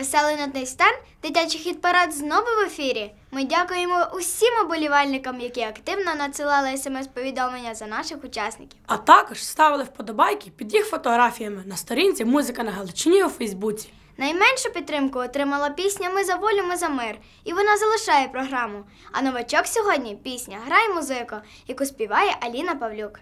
Веселий нотний стан, дитячий хіт парад знову в ефірі. Ми дякуємо усім оболівальникам, які активно надсилали смс-повідомлення за наших учасників. А також ставили вподобайки під їх фотографіями на сторінці Музика на Галичині у Фейсбуці. Найменшу підтримку отримала пісня Ми за волю, ми за мир, і вона залишає програму. А новачок сьогодні пісня Грай музику, яку співає Аліна Павлюк.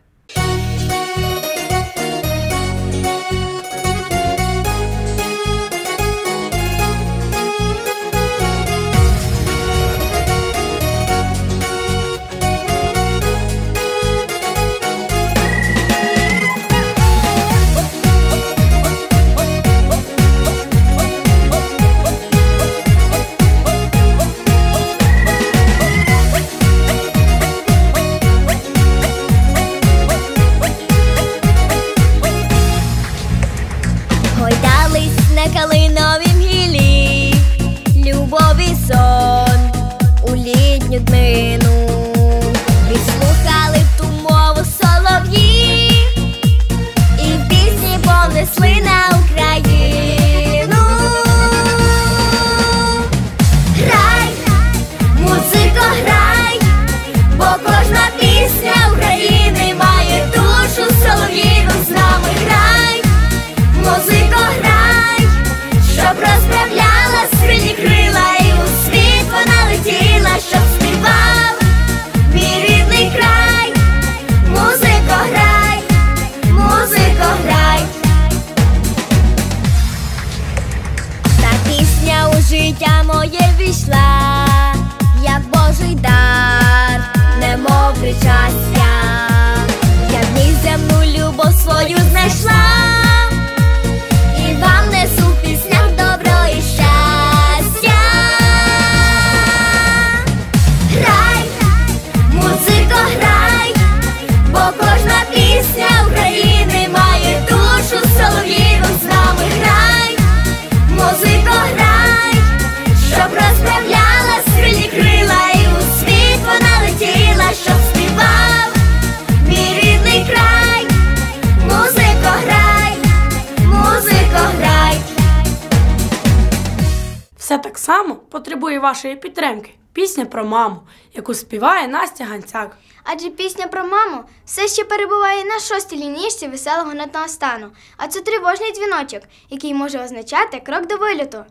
Само потребує вашої підтримки. Пісня про маму, яку співає Настя Ганцяк. Адже пісня про маму все ще перебуває на шостій лінійці веселого нотного стану, а це тривожний дзвіночок, який може означати крок до виліту.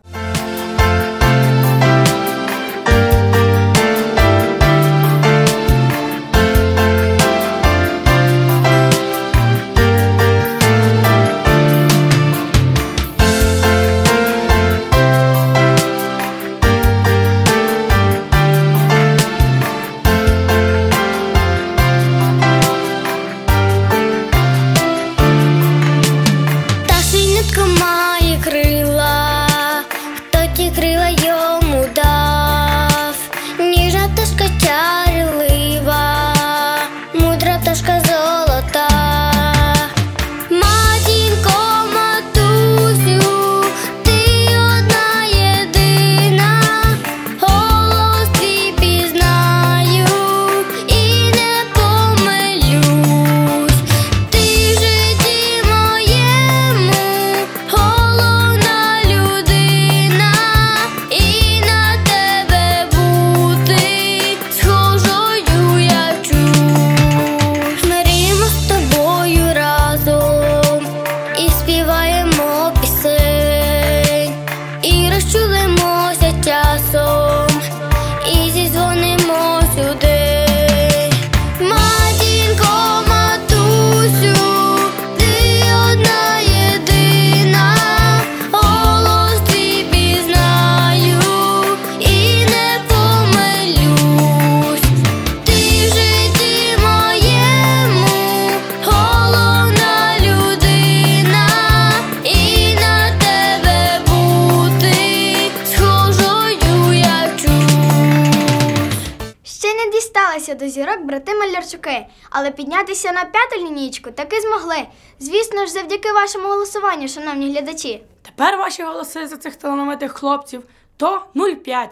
Дісталися до зірок брати Малярчуки, але піднятися на п'яту лінійку таки змогли. Звісно ж, завдяки вашому голосуванню, шановні глядачі. Тепер ваші голоси за цих талановитих хлопців то 0,5.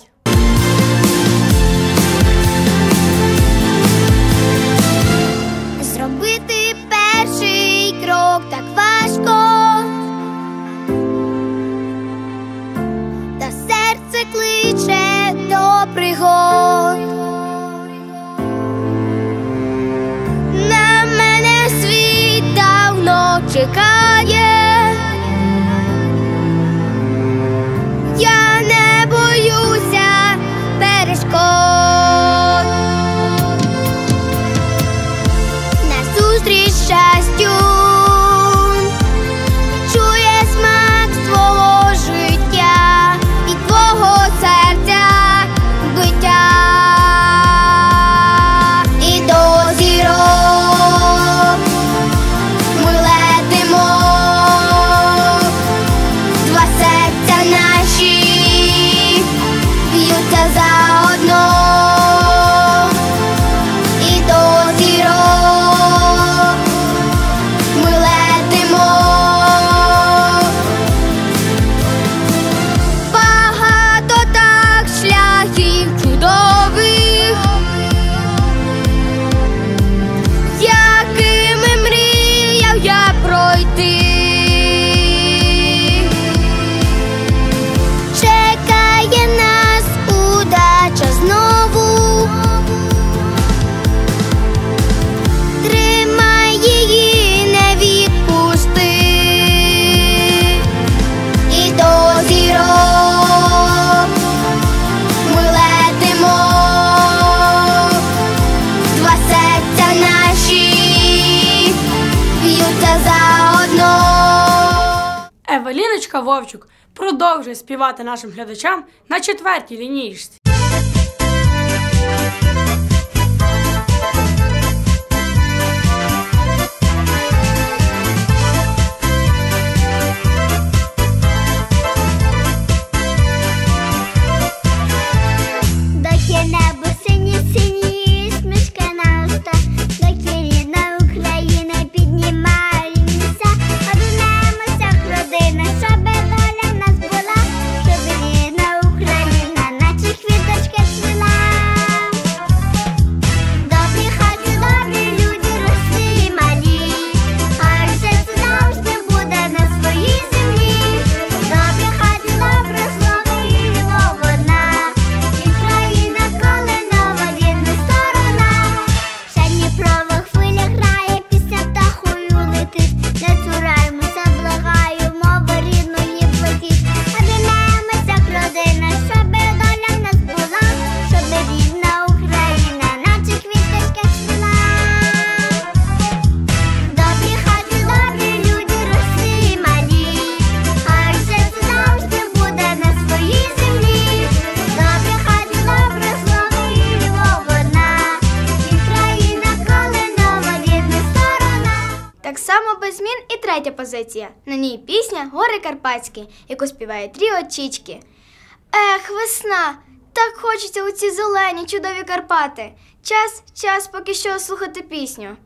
Зробити перший крок так важко. Вовчук продовжує співати нашим глядачам на четвертій лінійці. третя позиція. На ній пісня Гори Карпатські, яку співає тріо очічки. Ех, весна! Так хочеться у ці зелені чудові Карпати. Час, час поки що слухати пісню.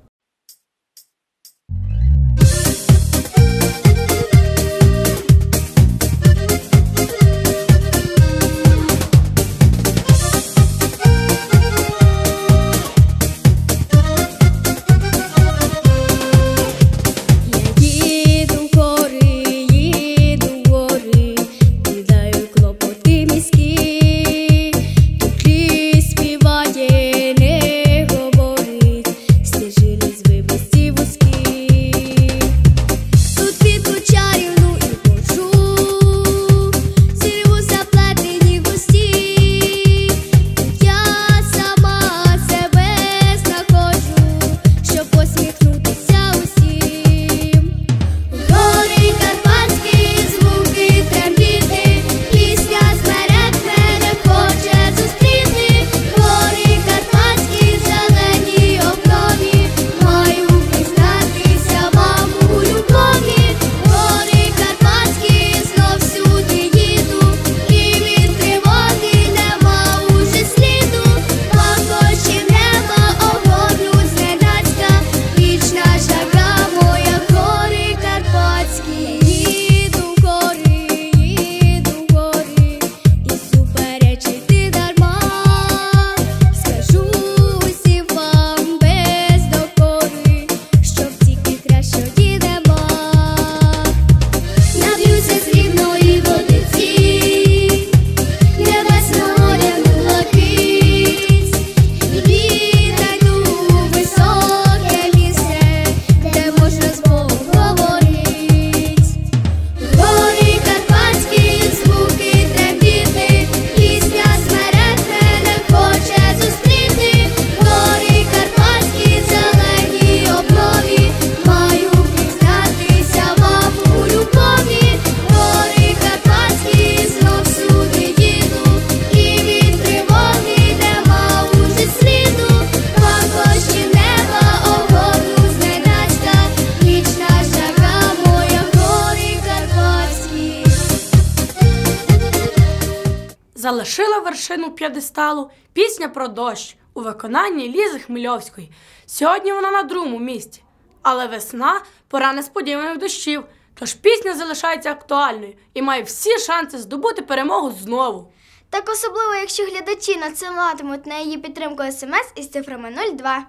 залишила вершину п'єдесталу пісня про дощ у виконанні Лізи Хмельовської. Сьогодні вона на другому місці. Але весна пора несподіваних дощів. Тож пісня залишається актуальною і має всі шанси здобути перемогу знову. Так особливо, якщо глядачі надсилатимуть на її підтримку смс із цифрами 02.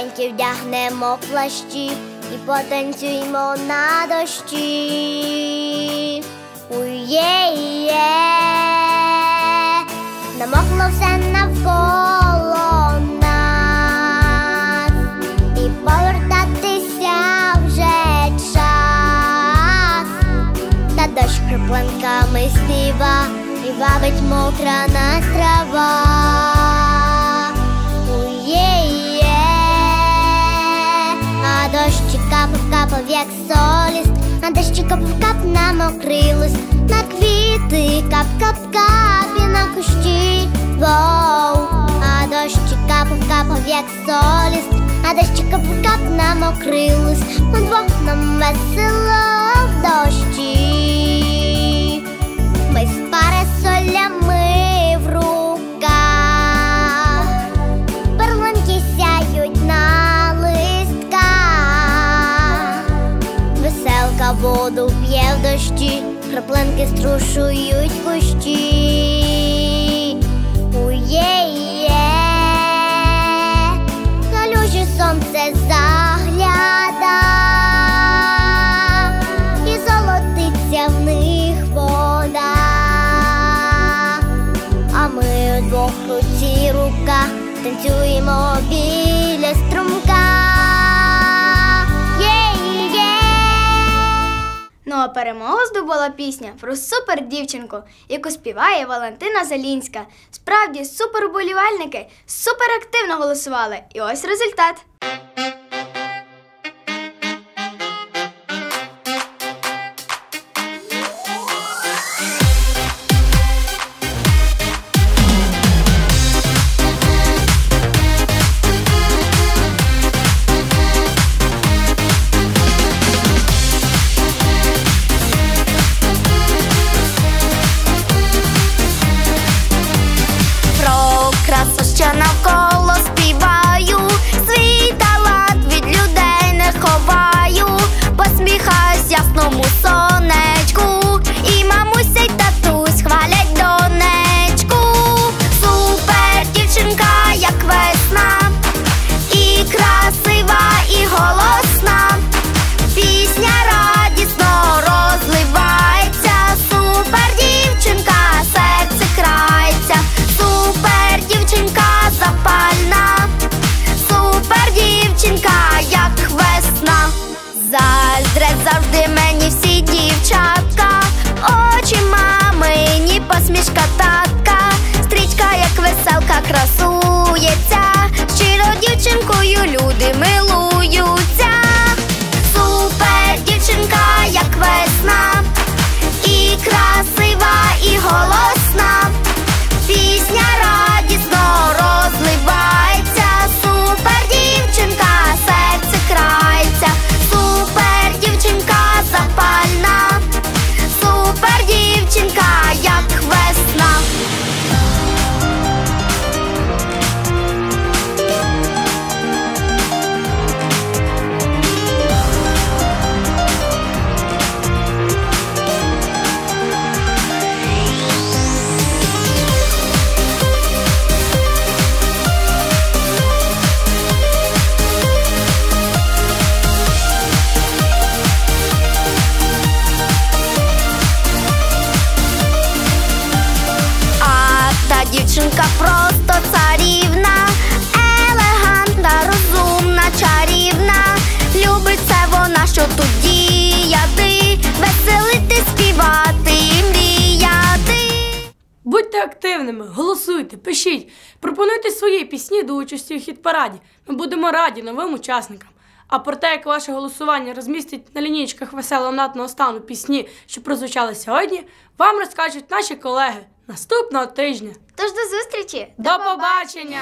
Тепленькі вдягнемо плащі і потанцюємо на дощі. Ує-є намокло все навколо нас і повертатися вже час, та дощ крипланками сліва і бавить мокра на трава. Дощі капав, капав, як соліст, а дощі капав, кап на мокрий лист, на квіти, кап, кап, кап і на кущі. Воу, а дощі капав, капав, як соліст, а дощі капав, кап на мокрий двох нам весело в дощі. Ми з парасолями дощі, краплинки струшують кущі. Ує-є, калюжі сонце загляда і золотиться в них вода. А ми удвох руці рука танцюємо біля струмка. Перемогу здобула пісня про супер дівчинку, яку співає Валентина Залінська. Справді, суперболівальники суперактивно супер активно голосували. І ось результат. Дівчинкою люди милуються. Будьте активними, голосуйте, пишіть, пропонуйте свої пісні до участі у хіт-параді. Ми будемо раді новим учасникам. А про те, як ваше голосування розмістить на лінійках веселого натного стану пісні, що прозвучали сьогодні, вам розкажуть наші колеги наступного тижня. Тож до зустрічі! До побачення!